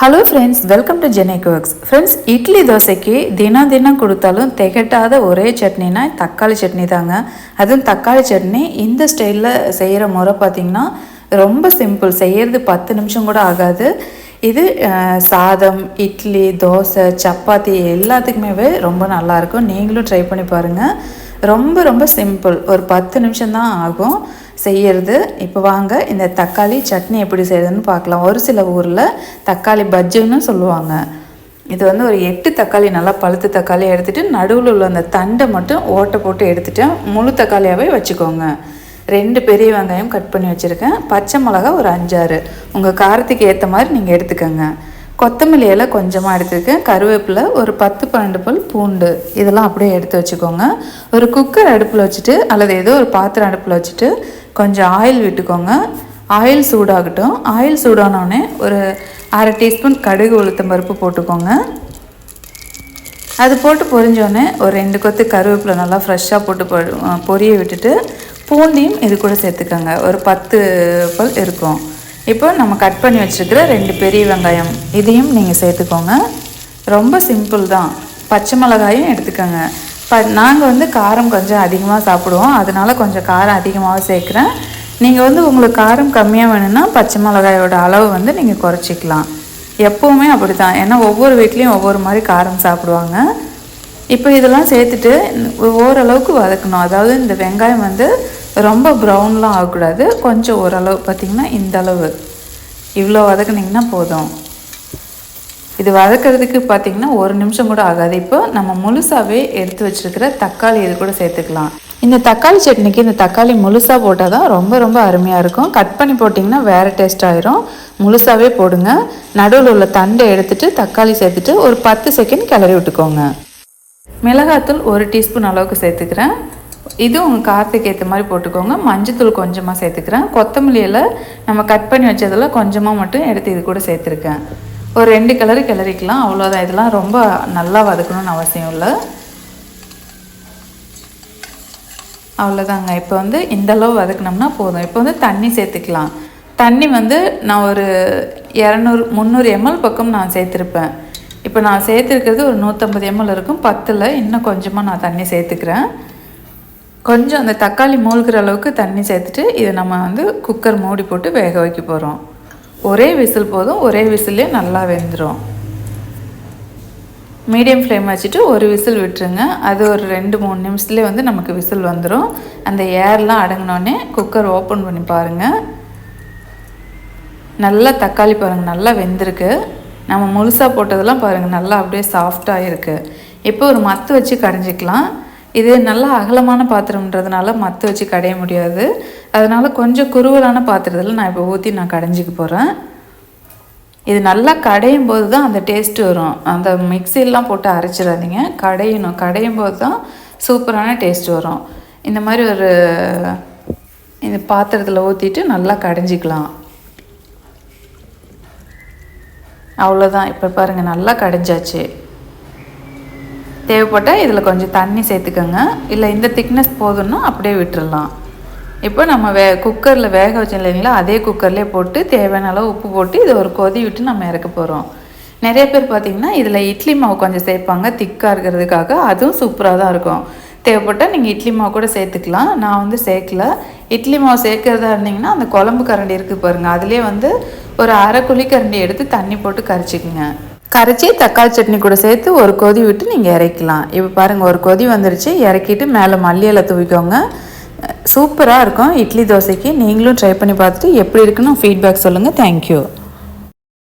Hello friends welcome to ஜெனேக் works friends idli தோசைக்கு தினம் தினம் கொடுத்தாலும் திகட்டாத ஒரே சட்னினா தக்காளி சட்னி தாங்க. அதுவும் தக்காளி சட்னி இந்த ஸ்டைலில் செய்கிற முறை பார்த்திங்கன்னா ரொம்ப சிம்பிள் செய்கிறது பத்து நிமிஷம் கூட ஆகாது. இது சாதம் இட்லி தோசை சப்பாத்தி எல்லாத்துக்குமே ரொம்ப நல்லாயிருக்கும். நீங்களும் ட்ரை பண்ணி பாருங்கள் ரொம்ப ரொம்ப சிம்பிள் ஒரு பத்து நிமிஷம்தான் ஆகும். செய்யறது. இப்போ வாங்க இந்த தக்காளி சட்னி எப்படி செய்யறதுன்னு பார்க்கலாம். ஒரு சில ஊரில் தக்காளி பஜ்ஜுன்னு சொல்லுவாங்க. இது வந்து ஒரு எட்டு தக்காளி நல்லா பழுத்து தக்காளி எடுத்துகிட்டு நடுவில் உள்ள அந்த தண்டை மட்டும் ஓட்டை போட்டு எடுத்துகிட்டு முழு தக்காளியாகவே வச்சுக்கோங்க. ரெண்டு பெரிய வெங்காயம் கட் பண்ணி வச்சுருக்கேன். பச்சை மிளகா ஒரு அஞ்சாறு. உங்கள் காரத்துக்கு ஏற்ற மாதிரி நீங்கள் எடுத்துக்கோங்க. கொத்தமல்லி இலை கொஞ்சமாக எடுத்துருக்கேன். கருவேப்பிலை ஒரு பத்து பன்னெண்டு பல் பூண்டு. இதெல்லாம் அப்படியே எடுத்து வச்சுக்கோங்க. ஒரு குக்கர் அடுப்பில் வச்சுட்டு அல்லது ஏதோ ஒரு பாத்திரம் அடுப்பில் வச்சுட்டு கொஞ்சம் ஆயில் விட்டுக்கோங்க. ஆயில் சூடாகட்டும். ஆயில் சூடானோடனே ஒரு அரை டீஸ்பூன் கடுகு உளுத்தம் பருப்பு போட்டுக்கோங்க. அது போட்டு பொரிஞ்சோடனே ஒரு ரெண்டு கொத்து கருவேப்பிலை நல்லா ஃப்ரெஷ்ஷாக போட்டு பொ- பொரிய விட்டுட்டு பூண்டியும் இது கூட சேர்த்துக்கோங்க. ஒரு பத்து பல் இருக்கும். இப்போ நம்ம கட் பண்ணி வச்சுருக்கிற ரெண்டு பெரிய வெங்காயம் இதையும் நீங்கள் சேர்த்துக்கோங்க. ரொம்ப சிம்பிள் தான். பச்சை மிளகாயும் எடுத்துக்கோங்க. ப நாங்கள் வந்து காரம் கொஞ்சம் அதிகமாக சாப்பிடுவோம். அதனால கொஞ்சம் காரம் அதிகமாக சேர்க்குறேன். நீங்கள் வந்து உங்களுக்கு காரம் கம்மியாக வேணும்னா பச்சை மிளகாயோட அளவு வந்து நீங்கள் குறைச்சிக்கலாம். எப்போவுமே அப்படி தான் ஏன்னா ஒவ்வொரு வீட்லேயும் ஒவ்வொரு மாதிரி காரம் சாப்பிடுவாங்க. இப்போ இதெல்லாம் சேர்த்துட்டு ஓரளவுக்கு வதக்கணும். அதாவது இந்த வெங்காயம் வந்து ரொம்ப ப்ரௌன்லாம் ஆகக்கூடாது. கொஞ்சம் ஓரளவு பார்த்திங்கன்னா இந்த அளவு. இவ்வளோ வதக்குனிங்கன்னா போதும். இது வதக்கிறதுக்கு பார்த்திங்கன்னா ஒரு நிமிஷம் கூட ஆகாது. இப்போ நம்ம முழுசாகவே எடுத்து வச்சிருக்கிற தக்காளி இது கூட சேர்த்துக்கலாம். இந்த தக்காளி சட்னிக்கு இந்த தக்காளி முழுசாக போட்டால் தான் ரொம்ப ரொம்ப அருமையாக இருக்கும். கட் பண்ணி போட்டிங்கன்னா வேறு டேஸ்ட் ஆயிரும். முழுசாகவே போடுங்க. நடுவில் உள்ள தண்டை எடுத்துட்டு தக்காளி சேர்த்துட்டு ஒரு பத்து செகண்ட் கிளறி விட்டுக்கோங்க. மிளகாத்தூள் ஒரு டீஸ்பூன் அளவுக்கு சேர்த்துக்கிறேன். இது உங்கள் காரத்துக்கு ஏற்ற மாதிரி போட்டுக்கோங்க. மஞ்சத்தூள் கொஞ்சமாக சேர்த்துக்கிறேன். கொத்தமல்லியில் நம்ம கட் பண்ணி வச்சதில் கொஞ்சமாக மட்டும் எடுத்து இது கூட சேர்த்துருக்கேன். ஒரு ரெண்டு கலரு கிளறிக்கலாம். அவ்வளோதான் இதெல்லாம் ரொம்ப நல்லா வதக்கணும்னு அவசியம் இல்லை. அவ்வளோதாங்க இப்போ வந்து இந்த அளவு வதக்குனோம்னா போதும். இப்போ வந்து தண்ணி சேர்த்துக்கலாம். தண்ணி வந்து நான் ஒரு இரநூறு முந்நூறு எம்எல் பக்கம் நான் சேர்த்துருப்பேன். இப்போ நான் சேர்த்துருக்கிறது ஒரு நூற்றம்பது எம்எல் இருக்கும். பத்தில் இன்னும் கொஞ்சமாக நான் தண்ணி சேர்த்துக்கிறேன். கொஞ்சம் அந்த தக்காளி மூழ்கிற அளவுக்கு தண்ணி சேர்த்துட்டு இதை நம்ம வந்து குக்கர் மூடி போட்டு வேக வைக்க போகிறோம் ஒரே விசில் போதும் ஒரே விசிலே நல்லா வெந்துடும் மீடியம் ஃப்ளேம் வச்சுட்டு ஒரு விசில் விட்டுருங்க. அது ஒரு ரெண்டு மூணு நிமிஷத்துலேயே வந்து நமக்கு விசில் வந்துடும் அந்த ஏர்லாம் அடங்கினோடனே குக்கர் ஓப்பன் பண்ணி பாருங்கள் நல்லா தக்காளி பாருங்கள் நல்லா வெந்திருக்கு. நம்ம முழுசாக போட்டதெல்லாம் பாருங்கள் நல்லா அப்படியே சாஃப்டாக இருக்குது இப்போ ஒரு மத்து வச்சு கடைஞ்சிக்கலாம். இது நல்லா அகலமான பாத்திரம்ன்றதுனால மத்து வச்சு கடைய முடியாது. அதனால் கொஞ்சம் குறுவலான பாத்திரத்தில் நான் இப்போ ஊற்றி நான் கடைஞ்சிக்க போகிறேன் இது நல்லா கடையும் போது தான் அந்த டேஸ்ட் வரும். அந்த மிக்சிலாம் போட்டு அரைச்சிடாதீங்க. கடையணும். கடையும் போது தான் சூப்பரான டேஸ்ட் வரும். இந்த மாதிரி ஒரு இந்த பாத்திரத்தில் ஊற்றிட்டு நல்லா கடைஞ்சிக்கலாம். அவ்வளோதான் இப்போ பாருங்கள் நல்லா கடைஞ்சாச்சு. தேவைப்பட்டால் இதில் கொஞ்சம் தண்ணி சேர்த்துக்கோங்க. இல்லை இந்த திக்னஸ் போதும்னா அப்படியே விட்டுடலாம் இப்போ நம்ம வே குக்கரில் வேக வச்சோம் இல்லைங்களா அதே குக்கர்லேயே போட்டு தேவையான அளவு உப்பு போட்டு இதை ஒரு கொதி விட்டு நம்ம இறக்க போகிறோம் நிறைய பேர் பார்த்திங்கன்னா இதில் இட்லி மாவு கொஞ்சம் சேர்ப்பாங்க திக்காக இருக்கிறதுக்காக அதுவும் சூப்பராக தான் இருக்கும். தேவைப்பட்டால் நீங்கள் இட்லி மாவு கூட சேர்த்துக்கலாம். நான் வந்து சேர்க்கல. இட்லி மாவு சேர்க்கறதா இருந்தீங்கன்னா அந்த குழம்பு கரண்டி இருக்குது பாருங்கள் அதிலே வந்து ஒரு அரை குழிக்கரண்டி எடுத்து தண்ணி போட்டு கரைச்சிக்கோங்க. கரைச்சி தக்காளி சட்னி கூட சேர்த்து ஒரு கொதி விட்டு நீங்கள் இறக்கலாம். இப்போ பாருங்கள் ஒரு கொதி வந்துருச்சு. இறக்கிட்டு மேலே மல்லி தூவிக்கோங்க. சூப்பராக இருக்கும். இட்லி தோசைக்கு நீங்களும் ட்ரை பண்ணி பார்த்துட்டு எப்படி இருக்குன்னு ஃபீட்பேக் சொல்லுங்கள் தேங்க்யூ